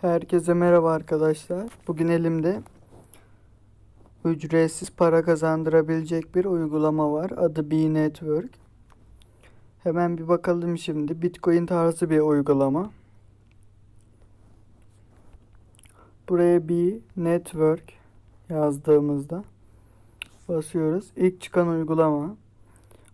Herkese merhaba arkadaşlar. Bugün elimde ücretsiz para kazandırabilecek bir uygulama var. Adı B Network. Hemen bir bakalım şimdi. Bitcoin tarzı bir uygulama. Buraya B Network yazdığımızda basıyoruz. İlk çıkan uygulama.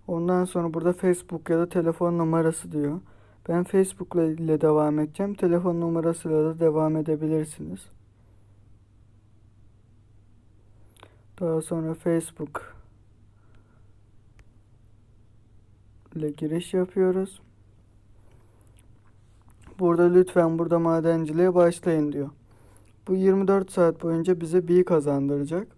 Ondan sonra burada Facebook ya da telefon numarası diyor. Ben Facebook ile devam edeceğim. Telefon numarasıyla da devam edebilirsiniz. Daha sonra Facebook ile giriş yapıyoruz. Burada lütfen burada madenciliğe başlayın diyor. Bu 24 saat boyunca bize B kazandıracak.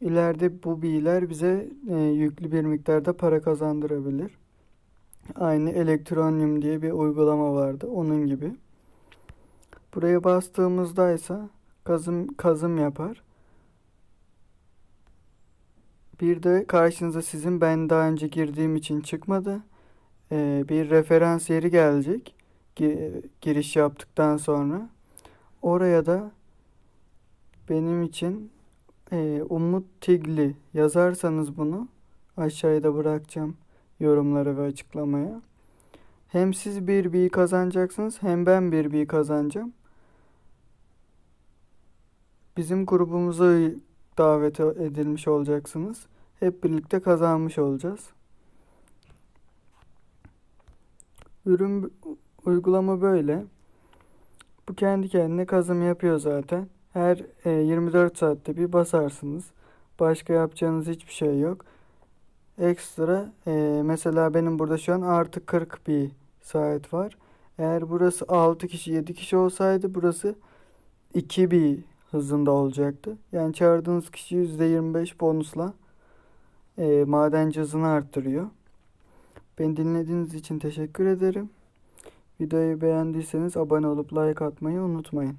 İleride bu B'ler bize e, yüklü bir miktarda para kazandırabilir. Aynı Electronium diye bir uygulama vardı. Onun gibi. Buraya bastığımızda ise kazım kazım yapar. Bir de karşınıza sizin ben daha önce girdiğim için çıkmadı. Ee, bir referans yeri gelecek. Gi- giriş yaptıktan sonra. Oraya da benim için e, Umut Tigli yazarsanız bunu aşağıya da bırakacağım yorumlara ve açıklamaya. Hem siz bir B kazanacaksınız hem ben bir B kazanacağım. Bizim grubumuza davet edilmiş olacaksınız. Hep birlikte kazanmış olacağız. Ürün uygulama böyle. Bu kendi kendine kazım yapıyor zaten. Her e, 24 saatte bir basarsınız. Başka yapacağınız hiçbir şey yok. Ekstra e, mesela benim burada şu an artı 40 bir saat var. Eğer burası 6 kişi 7 kişi olsaydı burası 2 bir hızında olacaktı. Yani çağırdığınız kişi %25 bonusla e, madenci hızını arttırıyor. Beni dinlediğiniz için teşekkür ederim. Videoyu beğendiyseniz abone olup like atmayı unutmayın.